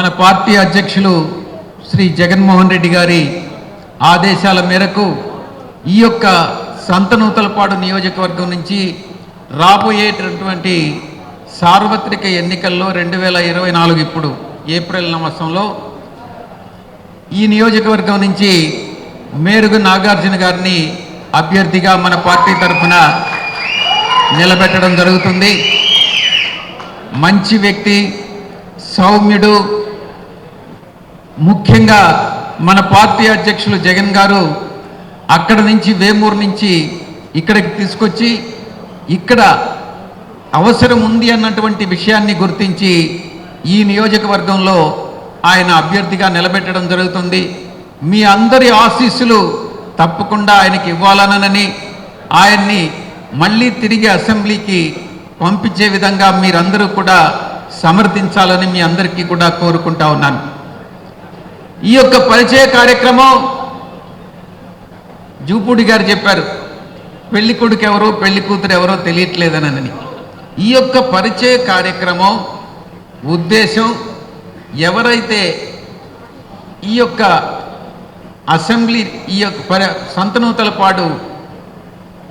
మన పార్టీ అధ్యక్షులు శ్రీ జగన్మోహన్ రెడ్డి గారి ఆదేశాల మేరకు ఈ యొక్క సంతనూతలపాడు నియోజకవర్గం నుంచి రాబోయేటటువంటి సార్వత్రిక ఎన్నికల్లో రెండు వేల ఇరవై నాలుగు ఇప్పుడు ఏప్రిల్ మాసంలో ఈ నియోజకవర్గం నుంచి మేరుగు నాగార్జున గారిని అభ్యర్థిగా మన పార్టీ తరఫున నిలబెట్టడం జరుగుతుంది. మంచి వ్యక్తి సౌమ్యుడు ముఖ్యంగా మన పార్టీ అధ్యక్షులు జగన్ గారు అక్కడ నుంచి వేమూరు నుంచి ఇక్కడికి తీసుకొచ్చి ఇక్కడ అవసరం ఉంది అన్నటువంటి విషయాన్ని గుర్తించి ఈ నియోజకవర్గంలో ఆయన అభ్యర్థిగా నిలబెట్టడం జరుగుతుంది. మీ అందరి ఆశీస్సులు తప్పకుండా ఆయనకి ఇవ్వాలనని ఆయన్ని మళ్ళీ తిరిగి అసెంబ్లీకి పంపించే విధంగా మీరందరూ కూడా సమర్థించాలని మీ అందరికీ కూడా కోరుకుంటా ఉన్నాను. ఈ యొక్క పరిచయ కార్యక్రమం జూపూడి గారు చెప్పారు. పెళ్ళి కొడుకు ఎవరో పెళ్ళి కూతురు ఎవరో తెలియట్లేదనని. ఈ యొక్క పరిచయ కార్యక్రమం ఉద్దేశం ఎవరైతే ఈ యొక్క అసెంబ్లీ ఈ యొక్క పరి సంతనూతలపాడు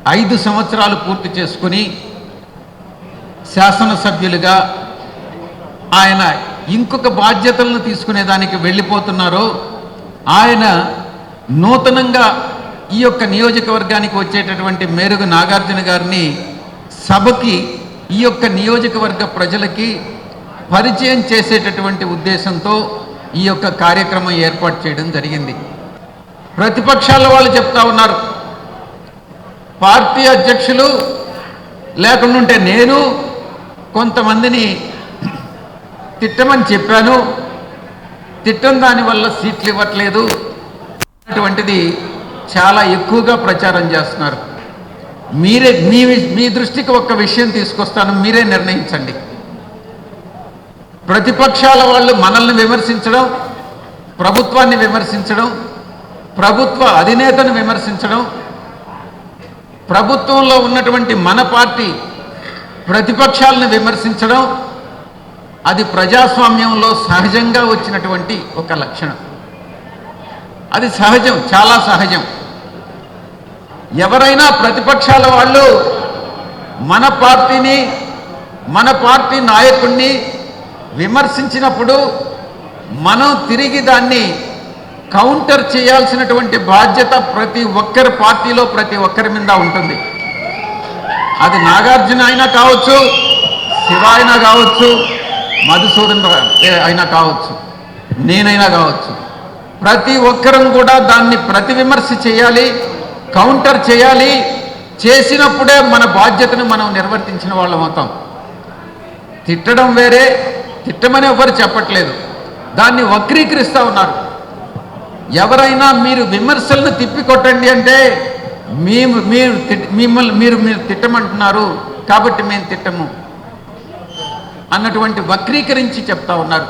ఐదు సంవత్సరాలు పూర్తి చేసుకుని శాసనసభ్యులుగా ఆయన ఇంకొక బాధ్యతలను తీసుకునేదానికి వెళ్ళిపోతున్నారో ఆయన నూతనంగా ఈ యొక్క నియోజకవర్గానికి వచ్చేటటువంటి మేరుగు నాగార్జున గారిని సభకి ఈ యొక్క నియోజకవర్గ ప్రజలకి పరిచయం చేసేటటువంటి ఉద్దేశంతో ఈ యొక్క కార్యక్రమం ఏర్పాటు చేయడం జరిగింది. ప్రతిపక్షాల వాళ్ళు చెప్తా ఉన్నారు పార్టీ అధ్యక్షులు లేకుండా నేను కొంతమందిని తిట్టమని చెప్పాను. తిట్టం దానివల్ల సీట్లు ఇవ్వట్లేదు. అటువంటిది చాలా ఎక్కువగా ప్రచారం చేస్తున్నారు. మీరే మీ మీ దృష్టికి ఒక విషయం తీసుకొస్తాను. మీరే నిర్ణయించండి. ప్రతిపక్షాల వాళ్ళు మనల్ని విమర్శించడం ప్రభుత్వాన్ని విమర్శించడం ప్రభుత్వ అధినేతను విమర్శించడం ప్రభుత్వంలో ఉన్నటువంటి మన పార్టీ ప్రతిపక్షాలను విమర్శించడం అది ప్రజాస్వామ్యంలో సహజంగా వచ్చినటువంటి ఒక లక్షణం. అది సహజం చాలా సహజం. ఎవరైనా ప్రతిపక్షాల వాళ్ళు మన పార్టీని మన పార్టీ నాయకుణ్ణి విమర్శించినప్పుడు మనం తిరిగి దాన్ని కౌంటర్ చేయాల్సినటువంటి బాధ్యత ప్రతి ఒక్కరి పార్టీలో ప్రతి ఒక్కరి మీద ఉంటుంది. అది నాగార్జున అయినా కావచ్చు శివ అయినా కావచ్చు మధుసూదన్ అయినా కావచ్చు. నేనైనా కావచ్చు. ప్రతి ఒక్కరం కూడా దాన్ని ప్రతి విమర్శ చేయాలి కౌంటర్ చేయాలి. చేసినప్పుడే మన బాధ్యతను మనం నిర్వర్తించిన వాళ్ళం అవుతాం. తిట్టడం వేరే తిట్టమని ఎవరు చెప్పట్లేదు. దాన్ని వక్రీకరిస్తూ ఉన్నారు. ఎవరైనా మీరు విమర్శలను తిప్పికొట్టండి అంటే మేము మీరు తిట్- మిమ్మల్ని మీరు మీరు తిట్టమంటున్నారు. కాబట్టి మేము తిట్టము. అన్నటువంటి వక్రీకరించి చెప్తా ఉన్నారు.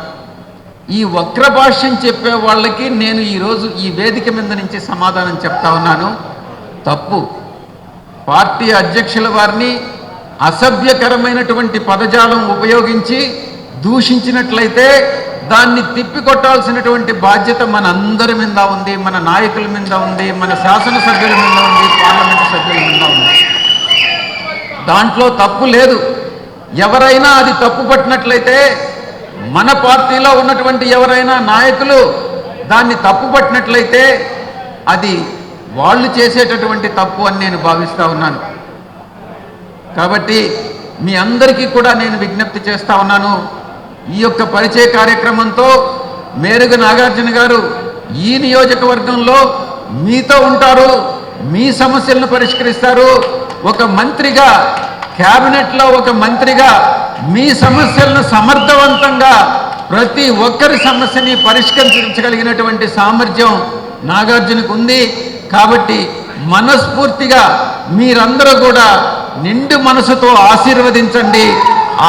ఈ వక్ర భాష్యం చెప్పే వాళ్ళకి నేను ఈరోజు ఈ వేదిక మీద నుంచి సమాధానం చెప్తా ఉన్నాను. తప్పు. పార్టీ అధ్యక్షుల వారిని అసభ్యకరమైనటువంటి పదజాలం ఉపయోగించి దూషించినట్లయితే దాన్ని తిప్పికొట్టాల్సినటువంటి బాధ్యత మన అందరి మీద ఉంది మన నాయకుల మీద ఉంది మన శాసనసభ్యుల మీద ఉంది పార్లమెంటు సభ్యుల మీద ఉంది. దాంట్లో తప్పు లేదు. ఎవరైనా అది తప్పు పట్టినట్లయితే మన పార్టీలో ఉన్నటువంటి ఎవరైనా నాయకులు దాన్ని తప్పు పట్టినట్లయితే అది వాళ్ళు చేసేటటువంటి తప్పు అని నేను భావిస్తూ ఉన్నాను. కాబట్టి మీ అందరికీ కూడా నేను విజ్ఞప్తి చేస్తా ఉన్నాను. ఈ యొక్క పరిచయ కార్యక్రమంతో మేరుగు నాగార్జున గారు ఈ నియోజకవర్గంలో మీతో ఉంటారు మీ సమస్యలను పరిష్కరిస్తారు. ఒక మంత్రిగా క్యాబినెట్లో ఒక మంత్రిగా మీ సమస్యలను సమర్థవంతంగా ప్రతి ఒక్కరి సమస్యని పరిష్కరించగలిగినటువంటి సామర్థ్యం నాగార్జునకు ఉంది. కాబట్టి మనస్ఫూర్తిగా మీరందరూ కూడా నిండు మనసుతో ఆశీర్వదించండి.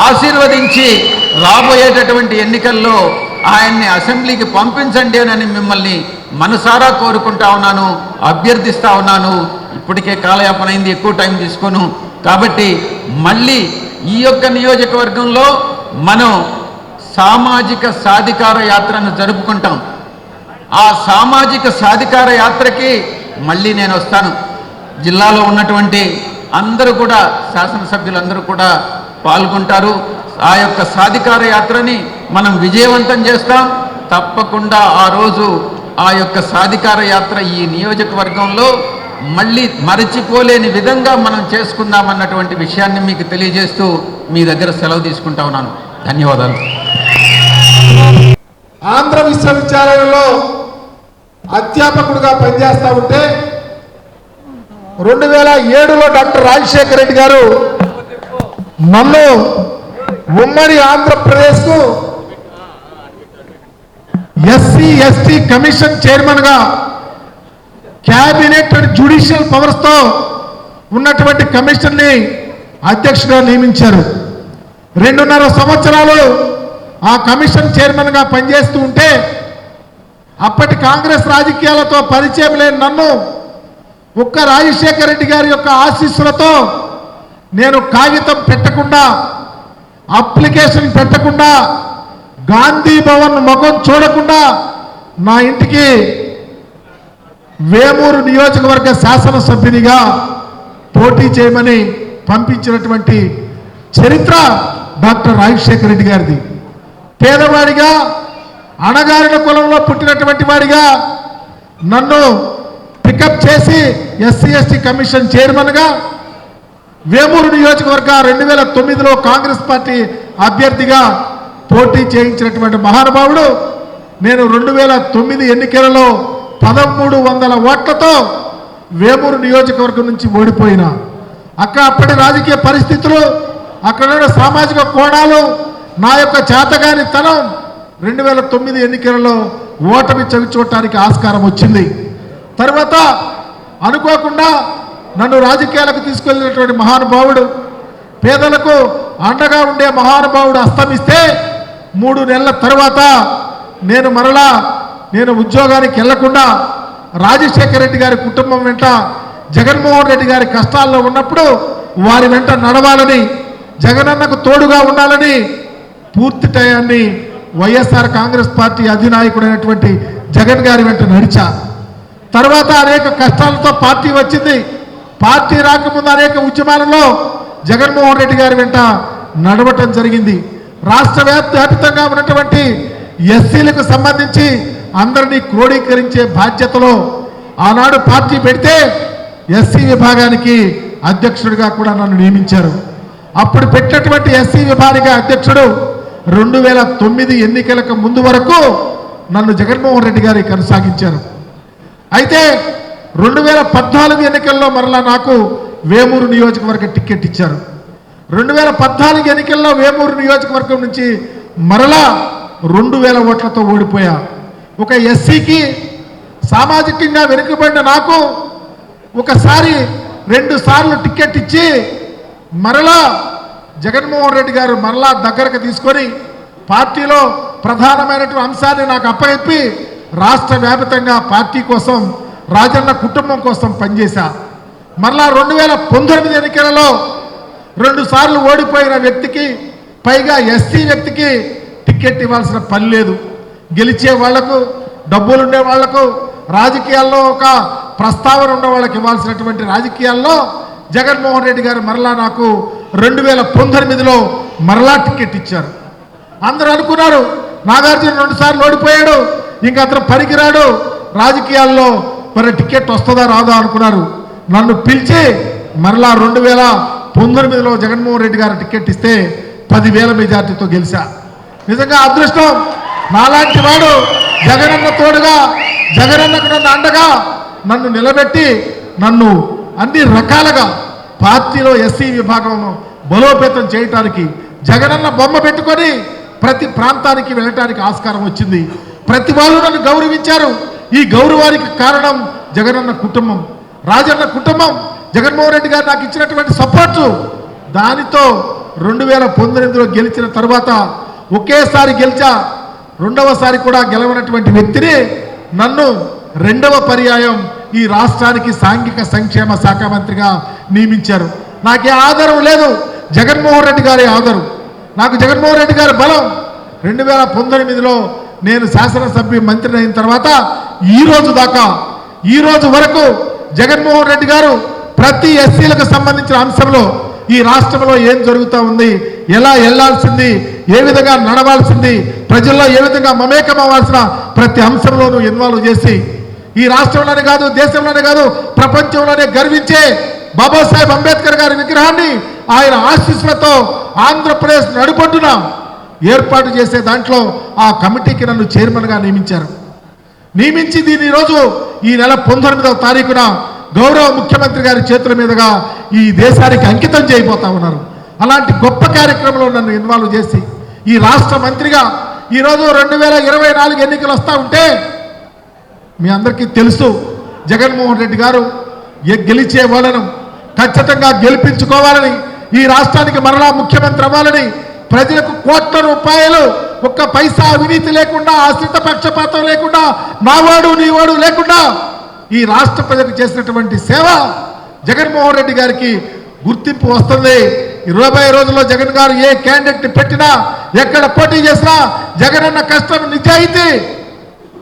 ఆశీర్వదించి రాబోయేటటువంటి ఎన్నికల్లో ఆయన్ని అసెంబ్లీకి పంపించండి అని మిమ్మల్ని మనసారా కోరుకుంటా ఉన్నాను అభ్యర్థిస్తా ఉన్నాను. ఇప్పటికే కాలయాపన అయింది ఎక్కువ టైం తీసుకోను. కాబట్టి మళ్ళీ ఈ యొక్క నియోజకవర్గంలో మనం సామాజిక సాధికార యాత్రను జరుపుకుంటాం. ఆ సామాజిక సాధికార యాత్రకి మళ్ళీ నేను వస్తాను. జిల్లాలో ఉన్నటువంటి అందరూ కూడా శాసనసభ్యులందరూ కూడా పాల్గొంటారు. ఆ యొక్క సాధికార యాత్రని మనం విజయవంతం చేస్తాం. తప్పకుండా ఆ రోజు ఆ యొక్క సాధికార యాత్ర ఈ నియోజకవర్గంలో మళ్ళీ మరచిపోలేని విధంగా మనం చేసుకుందామన్నటువంటి విషయాన్ని మీకు తెలియజేస్తూ మీ దగ్గర సెలవు తీసుకుంటా ఉన్నాను. ధన్యవాదాలు. ఆంధ్ర విశ్వవిద్యాలయంలో అధ్యాపకుడుగా పనిచేస్తా ఉంటే రెండు వేల ఏడులో డాక్టర్ రాజశేఖర రెడ్డి గారు నన్ను ఉమ్మడి ఆంధ్రప్రదేశ్కు ఎస్సీ ఎస్టీ కమిషన్ చైర్మన్గా క్యాబినెట్ అండ్ జ్యుడిషియల్ పవర్స్తో ఉన్నటువంటి కమిషన్ని అధ్యక్షుగా అధ్యక్షుడిగా నియమించారు. రెండున్నర సంవత్సరాలు ఆ కమిషన్ చైర్మన్గా పనిచేస్తూ ఉంటే అప్పటి కాంగ్రెస్ రాజకీయాలతో పరిచయం లేని నన్ను ఒక్క రాజశేఖర రెడ్డి గారి యొక్క ఆశీస్సులతో నేను కాగితం పెట్టకుండా అప్లికేషన్ పెట్టకుండా గాంధీ భవన్ ముఖం చూడకుండా నా ఇంటికి వేమూరు నియోజకవర్గ శాసనసభ్యునిగా పోటీ చేయమని పంపించినటువంటి చరిత్ర డాక్టర్ రాజశేఖర రెడ్డి గారిది. పేదవాడిగా అణగారిన కులంలో పుట్టినటువంటి వాడిగా నన్ను పికప్ చేసి ఎస్సీ ఎస్టీ కమిషన్ చైర్మన్గా వేమూరు నియోజకవర్గ రెండు వేల తొమ్మిదిలో కాంగ్రెస్ పార్టీ అభ్యర్థిగా పోటీ చేయించినటువంటి మహానుభావుడు నేను రెండు వేల తొమ్మిది ఎన్నికలలో పదమూడు వందల ఓట్లతో వేమూరు నియోజకవర్గం నుంచి ఓడిపోయిన. అక్కడ అప్పటి రాజకీయ పరిస్థితులు అక్కడ సామాజిక కోణాలు నా యొక్క చేతగాని తనం రెండు వేల తొమ్మిది ఎన్నికలలో ఓటమి చవిచూడటానికి ఆస్కారం వచ్చింది. తర్వాత అనుకోకుండా నన్ను రాజకీయాలకు తీసుకెళ్ళినటువంటి మహానుభావుడు పేదలకు అండగా ఉండే మహానుభావుడు అస్తమిస్తే మూడు నెలల తర్వాత నేను మరలా నేను ఉద్యోగానికి వెళ్ళకుండా రాజశేఖర రెడ్డి గారి కుటుంబం వెంట జగన్మోహన్ రెడ్డి గారి కష్టాల్లో ఉన్నప్పుడు వారి వెంట నడవాలని జగనన్నకు తోడుగా ఉండాలని పూర్తి టయాన్ని వైఎస్ఆర్ కాంగ్రెస్ పార్టీ అధినాయకుడైనటువంటి జగన్ గారి వెంట నడిచా. తర్వాత అనేక కష్టాలతో పార్టీ వచ్చింది. పార్టీ రాకముందు అనేక ఉద్యమాలలో జగన్మోహన్ రెడ్డి గారి వెంట నడవటం జరిగింది. రాష్ట్ర వ్యాప్తంగా ఉన్నటువంటి ఎస్సీలకు సంబంధించి అందరినీ క్రోడీకరించే బాధ్యతలో ఆనాడు పార్టీ పెడితే ఎస్సీ విభాగానికి అధ్యక్షుడిగా కూడా నన్ను నియమించారు. అప్పుడు పెట్టినటువంటి ఎస్సీ విభాగ అధ్యక్షుడు రెండు వేల తొమ్మిది ఎన్నికలకు ముందు వరకు నన్ను జగన్మోహన్ రెడ్డి గారి కొనసాగించారు. అయితే రెండు వేల పద్నాలుగు ఎన్నికల్లో మరలా నాకు వేమూరు నియోజకవర్గ టికెట్ ఇచ్చారు. రెండు వేల పద్నాలుగు ఎన్నికల్లో వేమూరు నియోజకవర్గం నుంచి మరలా రెండు వేల ఓట్లతో ఓడిపోయా. ఒక ఎస్సీకి సామాజికంగా వెనుకబడిన నాకు ఒకసారి రెండు సార్లు టికెట్ ఇచ్చి మరలా జగన్మోహన్ రెడ్డి గారు మరలా దగ్గరకు తీసుకొని పార్టీలో ప్రధానమైనటువంటి అంశాన్ని నాకు అప్పగెప్పి రాష్ట్ర వ్యాప్తంగా పార్టీ కోసం రాజన్న కుటుంబం కోసం పనిచేశా. మరలా రెండు వేల పంతొమ్మిది ఎన్నికలలో రెండు సార్లు ఓడిపోయిన వ్యక్తికి పైగా ఎస్సీ వ్యక్తికి టికెట్ ఇవ్వాల్సిన పని లేదు. గెలిచే వాళ్ళకు డబ్బులు ఉండే వాళ్ళకు రాజకీయాల్లో ఒక ప్రస్తావన ఉన్న వాళ్ళకి ఇవ్వాల్సినటువంటి రాజకీయాల్లో జగన్మోహన్ రెడ్డి గారు మరలా నాకు రెండు వేల పంతొమ్మిదిలో మరలా టికెట్ ఇచ్చారు. అందరూ అనుకున్నారు నాగార్జున రెండు సార్లు ఓడిపోయాడు ఇంకా అతను పనికిరాడు రాజకీయాల్లో మరి టికెట్ వస్తుందా రాదా అనుకున్నారు. నన్ను పిలిచి మరలా రెండు వేల పంతొమ్మిదిలో జగన్మోహన్ రెడ్డి గారు టికెట్ ఇస్తే పదివేల మెజార్టీతో గెలిచా. నిజంగా అదృష్టం నాలాంటి వాడు జగనన్న తోడుగా జగనన్నకు నన్ను అండగా నన్ను నిలబెట్టి నన్ను అన్ని రకాలుగా పార్టీలో ఎస్సీ విభాగం బలోపేతం చేయటానికి జగనన్న బొమ్మ పెట్టుకొని ప్రతి ప్రాంతానికి వెళ్ళటానికి ఆస్కారం వచ్చింది. ప్రతి వాళ్ళు నన్ను గౌరవించారు. ఈ గౌరవానికి కారణం జగనన్న కుటుంబం. రాజన్న కుటుంబం. జగన్మోహన్ రెడ్డి గారు నాకు ఇచ్చినటువంటి సపోర్టు దానితో రెండు వేల పంతొమ్మిదిలో గెలిచిన తర్వాత ఒకేసారి గెలిచా. రెండవసారి కూడా గెలవనటువంటి వ్యక్తిని నన్ను రెండవ పర్యాయం ఈ రాష్ట్రానికి సాంఘిక సంక్షేమ శాఖ మంత్రిగా నియమించారు. నాకే ఆధారం లేదు. జగన్మోహన్ రెడ్డి గారి ఆధారం నాకు జగన్మోహన్ రెడ్డి గారి బలం. రెండు వేల పంతొమ్మిదిలో నేను శాసనసభ్య మంత్రిని అయిన తర్వాత ఈ రోజు దాకా ఈ రోజు వరకు జగన్మోహన్ రెడ్డి గారు ప్రతి ఎస్సీలకు సంబంధించిన అంశంలో ఈ రాష్ట్రంలో ఏం జరుగుతూ ఉంది? ఎలా వెళ్ళాల్సింది? ఏ విధంగా నడవాల్సింది? ప్రజల్లో ఏ విధంగా మమేకం అవ్వాల్సిన ప్రతి అంశంలోనూ ఇన్వాల్వ్ చేసి ఈ రాష్ట్రంలోనే కాదు దేశంలోనే కాదు ప్రపంచంలోనే గర్వించే బాబాసాహెబ్ అంబేద్కర్ గారి విగ్రహాన్ని ఆయన ఆశీస్సులతో ఆంధ్రప్రదేశ్ నడుపొడ్డున ఏర్పాటు చేసే దాంట్లో ఆ కమిటీకి నన్ను చైర్మన్గా నియమించారు. నియమించి దీన్ని ఈరోజు ఈ నెల పంతొమ్మిదవ తారీఖున గౌరవ ముఖ్యమంత్రి గారి చేతుల మీదుగా ఈ దేశానికి అంకితం చేయబోతా ఉన్నారు. అలాంటి గొప్ప కార్యక్రమంలో నన్ను ఇన్వాల్వ్ చేసి ఈ రాష్ట్ర మంత్రిగా ఈరోజు రెండు వేల ఇరవై నాలుగు ఎన్నికలు వస్తూ ఉంటే మీ అందరికీ తెలుసు జగన్మోహన్ రెడ్డి గారు గెలిచే వాళ్ళను ఖచ్చితంగా గెలిపించుకోవాలని ఈ రాష్ట్రానికి మరలా ముఖ్యమంత్రి అవ్వాలని ప్రజలకు కోట్ల రూపాయలు ఒక్క పైసా అవినీతి లేకుండా ఆశ్రిత పక్షపాతం లేకుండా నావాడు నీవాడు లేకుండా ఈ రాష్ట్ర ప్రజలకు చేసినటువంటి సేవ జగన్మోహన్ రెడ్డి గారికి గుర్తింపు వస్తుంది. ఇరవై రోజుల్లో జగన్ గారు ఏ క్యాండిడేట్ పెట్టినా ఎక్కడ పోటీ చేసినా జగన్ అన్న కష్టం నిజాయితీ.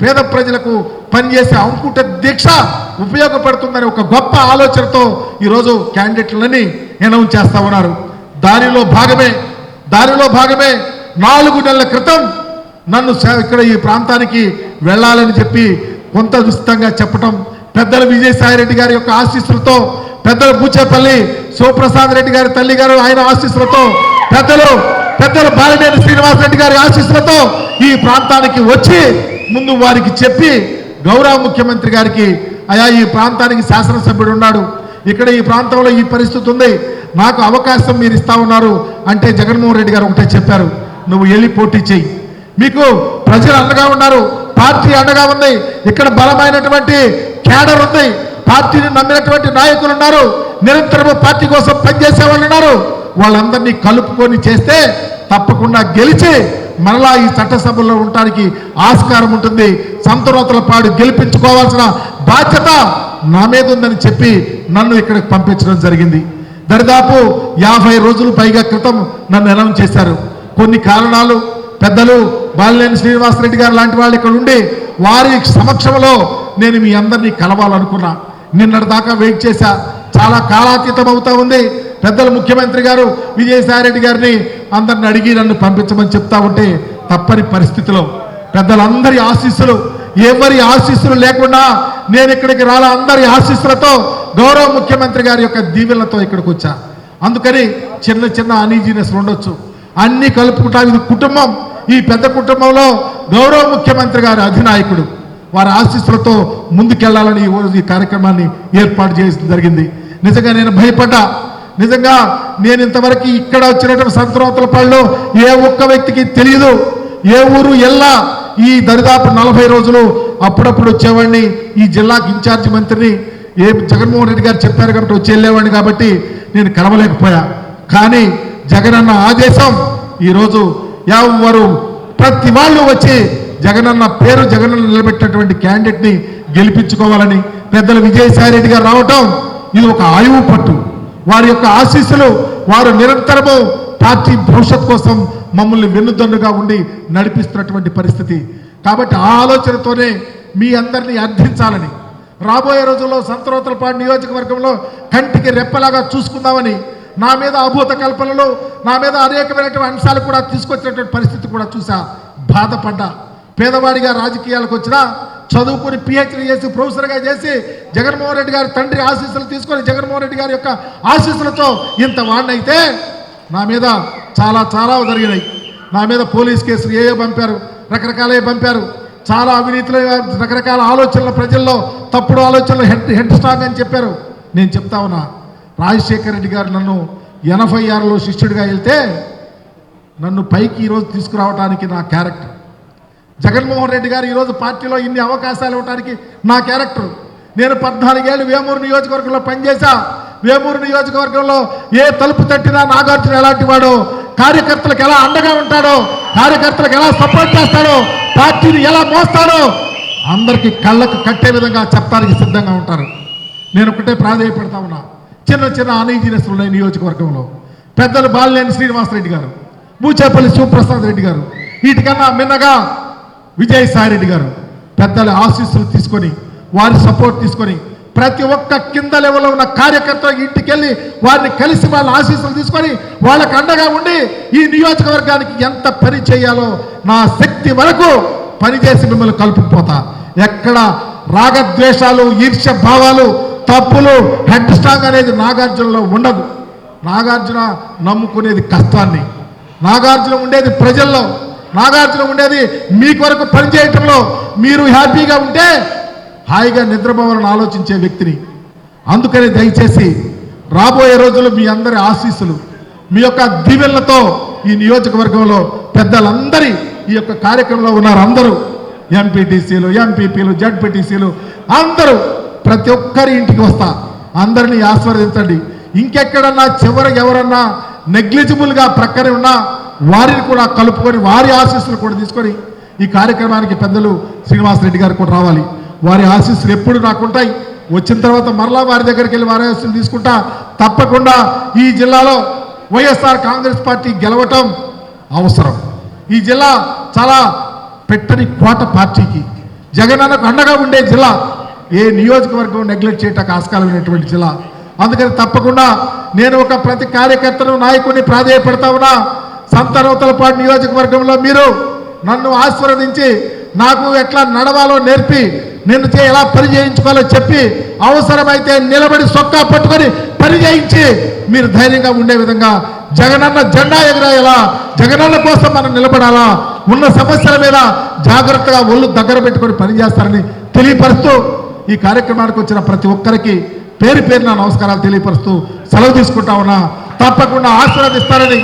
పేద ప్రజలకు పనిచేసే అంకుట దీక్ష ఉపయోగపడుతుందని ఒక గొప్ప ఆలోచనతో ఈరోజు క్యాండిడేట్లని అనౌన్స్ చేస్తా ఉన్నారు. దానిలో భాగమే దానిలో భాగమే నాలుగు నెలల క్రితం నన్ను ఇక్కడ ఈ ప్రాంతానికి వెళ్ళాలని చెప్పి కొంత విస్తృతంగా చెప్పటం పెద్దల విజయసాయి రెడ్డి గారి యొక్క ఆశీస్సులతో పెద్దల పూచేపల్లి శివప్రసాద్ రెడ్డి గారి తల్లి గారు ఆయన ఆశీస్సులతో పెద్దలు పెద్దలు బాలినేని శ్రీనివాసరెడ్డి గారి ఆశీస్సులతో ఈ ప్రాంతానికి వచ్చి ముందు వారికి చెప్పి గౌరవ ముఖ్యమంత్రి గారికి అయా ఈ ప్రాంతానికి శాసనసభ్యుడు ఉన్నాడు. ఇక్కడ ఈ ప్రాంతంలో ఈ పరిస్థితి ఉంది. నాకు అవకాశం మీరు ఇస్తా ఉన్నారు. అంటే జగన్మోహన్ రెడ్డి గారు ఒకటే చెప్పారు నువ్వు వెళ్ళి పోటీ చెయ్యి. మీకు ప్రజలు అండగా ఉన్నారు. పార్టీ అండగా ఉంది. ఇక్కడ బలమైనటువంటి క్యాడర్ ఉంది. పార్టీని నమ్మినటువంటి నాయకులు ఉన్నారు. నిరంతరము పార్టీ కోసం పనిచేసే వాళ్ళు ఉన్నారు. వాళ్ళందరినీ కలుపుకొని చేస్తే తప్పకుండా గెలిచి మరలా ఈ చట్టసభలో ఉండటానికి ఆస్కారం ఉంటుంది. సంతరోతల పాడు గెలిపించుకోవాల్సిన బాధ్యత నా మీద ఉందని చెప్పి నన్ను ఇక్కడికి పంపించడం జరిగింది. దరిదాపు యాభై రోజులు పైగా క్రితం నన్ను అనౌన్స్ చేశారు. కొన్ని కారణాలు పెద్దలు బాలినేని శ్రీనివాసరెడ్డి గారు లాంటి వాళ్ళు ఇక్కడ ఉండి వారి సమక్షంలో నేను మీ అందరినీ కలవాలనుకున్నా. నిన్నటి దాకా వెయిట్ చేశా. చాలా కాలాతీతం అవుతా ఉంది. పెద్దలు ముఖ్యమంత్రి గారు విజయసాయిరెడ్డి గారిని అందరిని అడిగి నన్ను పంపించమని చెప్తా ఉంటే తప్పని పరిస్థితిలో పెద్దలందరి ఆశీస్సులు ఎవరి ఆశీస్సులు లేకుండా నేను ఇక్కడికి రాలా అందరి ఆశీస్సులతో గౌరవ ముఖ్యమంత్రి గారి యొక్క దీవెనలతో ఇక్కడికి వచ్చా. అందుకని చిన్న చిన్న అనీజీనెస్ ఉండొచ్చు. అన్ని కలుపుకుంటాం ఇది కుటుంబం. ఈ పెద్ద కుటుంబంలో గౌరవ ముఖ్యమంత్రి గారి అధినాయకుడు వారి ఆశీస్సులతో ముందుకెళ్ళాలని ఈ ఈ కార్యక్రమాన్ని ఏర్పాటు చేయడం జరిగింది. నిజంగా నేను భయపడ్డా. నిజంగా నేను ఇంతవరకు ఇక్కడ వచ్చినటువంటి సంతరోతల పనిలో ఏ ఒక్క వ్యక్తికి తెలియదు ఏ ఊరు ఎల్లా ఈ దరిదాపు నలభై రోజులు అప్పుడప్పుడు వచ్చేవాడిని. ఈ జిల్లాకి ఇన్ఛార్జి మంత్రిని ఏ జగన్మోహన్ రెడ్డి గారు చెప్పారు కాబట్టి వచ్చి వెళ్ళేవాడిని కాబట్టి నేను కలవలేకపోయా. కానీ జగనన్న ఆదేశం. ఈరోజు ఎవరు ప్రతి వాళ్ళు వచ్చి జగనన్న పేరు జగనన్న నిలబెట్టినటువంటి క్యాండిడేట్ని గెలిపించుకోవాలని పెద్దలు విజయసాయి రెడ్డి గారు రావటం ఇది ఒక ఆయువు పట్టు. వారి యొక్క ఆశీస్సులు వారు నిరంతరము పార్టీ భవిష్యత్ కోసం మమ్మల్ని వెన్నుదన్నుగా ఉండి నడిపిస్తున్నటువంటి పరిస్థితి. కాబట్టి ఆ ఆలోచనతోనే మీ అందరినీ అర్థించాలని. రాబోయే రోజుల్లో సంతరోతలపాడు నియోజకవర్గంలో కంటికి రెప్పలాగా చూసుకుందామని నా మీద అభూత కల్పనలు నా మీద అనేకమైనటువంటి అంశాలు కూడా తీసుకొచ్చినటువంటి పరిస్థితి కూడా చూసా బాధపడ్డా. పేదవాడిగా రాజకీయాలకు వచ్చినా చదువుకుని పిహెచ్డీ చేసి ప్రొఫెసర్గా చేసి జగన్మోహన్ రెడ్డి గారి తండ్రి ఆశీస్సులు తీసుకొని జగన్మోహన్ రెడ్డి గారి యొక్క ఆశీస్సులతో ఇంత వాడినైతే నా మీద చాలా చాలా జరిగినాయి. నా మీద పోలీస్ కేసులు ఏ ఏ పంపారు రకరకాలే పంపారు. చాలా అవినీతిలో రకరకాల ఆలోచనలు ప్రజల్లో తప్పుడు ఆలోచనలు హెడ్ హెడ్ స్ట్రాంగ్ అని చెప్పారు. నేను చెప్తా ఉన్నా. రాజశేఖర రెడ్డి గారు నన్ను ఎనభై ఆరులో శిష్యుడిగా వెళ్తే నన్ను పైకి ఈరోజు తీసుకురావడానికి నా క్యారెక్టర్. జగన్మోహన్ రెడ్డి గారు ఈరోజు పార్టీలో ఇన్ని అవకాశాలు ఇవ్వడానికి నా క్యారెక్టర్. నేను పద్నాలుగేళ్ళు వేమూరు నియోజకవర్గంలో పనిచేశా. వేమూరు నియోజకవర్గంలో ఏ తలుపు తట్టినా నాగార్జున ఎలాంటి వాడో కార్యకర్తలకు ఎలా అండగా ఉంటాడో కార్యకర్తలకు ఎలా సపోర్ట్ చేస్తాడో పార్టీని ఎలా మోస్తాడో అందరికీ కళ్ళకు కట్టే విధంగా చెప్పడానికి సిద్ధంగా ఉంటారు. నేను ఒకటే ప్రాధాన్యపడతా ఉన్నా. చిన్న చిన్న అనీజీనెస్ ఉన్నాయి నియోజకవర్గంలో. పెద్దలు బాలినేని శ్రీనివాసరెడ్డి గారు మూచేపల్లి శివప్రసాద్ రెడ్డి గారు వీటికన్నా మిన్నగా విజయసాయి రెడ్డి గారు. పెద్దల ఆశీస్సులు తీసుకొని వారి సపోర్ట్ తీసుకొని ప్రతి ఒక్క కింద లెవెల్లో ఉన్న కార్యకర్త ఇంటికి వెళ్ళి వారిని కలిసి వాళ్ళ ఆశీస్సులు తీసుకొని వాళ్ళకు అండగా ఉండి ఈ నియోజకవర్గానికి ఎంత పని చేయాలో నా శక్తి వరకు పనిచేసి మిమ్మల్ని కలుపుకుపోతా. ఎక్కడ రాగద్వేషాలు ఈర్ష్య భావాలు తప్పులు హెడ్ స్ట్రాంగ్ అనేది నాగార్జునలో ఉండదు. నాగార్జున నమ్ముకునేది కష్టాన్ని. నాగార్జున ఉండేది ప్రజల్లో. నాగార్జున ఉండేది మీ కొరకు పనిచేయటంలో. మీరు హ్యాపీగా ఉంటే హాయిగా నిద్రపోవాలని ఆలోచించే వ్యక్తిని. అందుకని దయచేసి రాబోయే రోజుల్లో మీ అందరి ఆశీస్సులు మీ యొక్క దీవెళ్ళతో ఈ నియోజకవర్గంలో పెద్దలందరి ఈ యొక్క కార్యక్రమంలో ఉన్నారు అందరూ. ఎంపీటీసీలు ఎంపీపీలు జడ్పీటీసీలు అందరూ ప్రతి ఒక్కరి ఇంటికి వస్తా. అందరినీ ఆస్వాదించండి ఇంకెక్కడన్నా చివరి ఎవరన్నా నెగ్లిజిబుల్గా ప్రక్కనే ఉన్నా వారిని కూడా కలుపుకొని వారి ఆశీస్సులు కూడా తీసుకొని ఈ కార్యక్రమానికి పెద్దలు శ్రీనివాసరెడ్డి గారు కూడా రావాలి. వారి ఆశీస్సులు ఎప్పుడు నాకుంటాయి వచ్చిన తర్వాత మరలా వారి దగ్గరికి వెళ్ళి వారి ఆశీస్సులు తీసుకుంటా. తప్పకుండా ఈ జిల్లాలో వైఎస్ఆర్ కాంగ్రెస్ పార్టీ గెలవటం అవసరం. ఈ జిల్లా చాలా పెట్టని కోట పార్టీకి. జగనన్నకు అండగా ఉండే జిల్లా ఏ నియోజకవర్గం నెగ్లెక్ట్ చేయటానికి ఆస్కారమైనటువంటి జిల్లా. అందుకని తప్పకుండా నేను ఒక ప్రతి కార్యకర్తను నాయకుడిని ప్రాధేయపడతా ఉన్నా. సంతనవతలపాడు నియోజకవర్గంలో మీరు నన్ను ఆశీర్వదించి నాకు ఎట్లా నడవాలో నేర్పి నేను చే- ఎలా పని చేయించుకోవాలో చెప్పి అవసరమైతే నిలబడి సొక్కా పట్టుకొని పని చేయించి మీరు ధైర్యంగా ఉండే విధంగా జగనన్న జెండా ఎగరేయాలా? జగనన్న కోసం మనం నిలబడాలా? ఉన్న సమస్యల మీద జాగ్రత్తగా ఒళ్ళు దగ్గర పెట్టుకొని పనిచేస్తారని తెలియపరుస్తూ ఈ కార్యక్రమానికి వచ్చిన ప్రతి ఒక్కరికి పేరు పేరున నమస్కారాలు తెలియపరుస్తూ సెలవు తీసుకుంటా ఉన్నా. తప్పకుండా ఆశీర్వదిస్తారని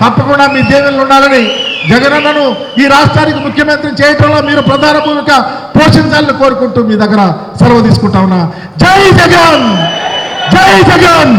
తప్పకుండా మీ దేవుళ్ళు ఉండాలని జగనన్నను ఈ రాష్ట్రానికి ముఖ్యమంత్రి చేయటంలో మీరు ప్రధాన భూమిక పోషించాలని కోరుకుంటూ మీ దగ్గర సెలవు తీసుకుంటా ఉన్నా. జై జగన్! జై జగన్!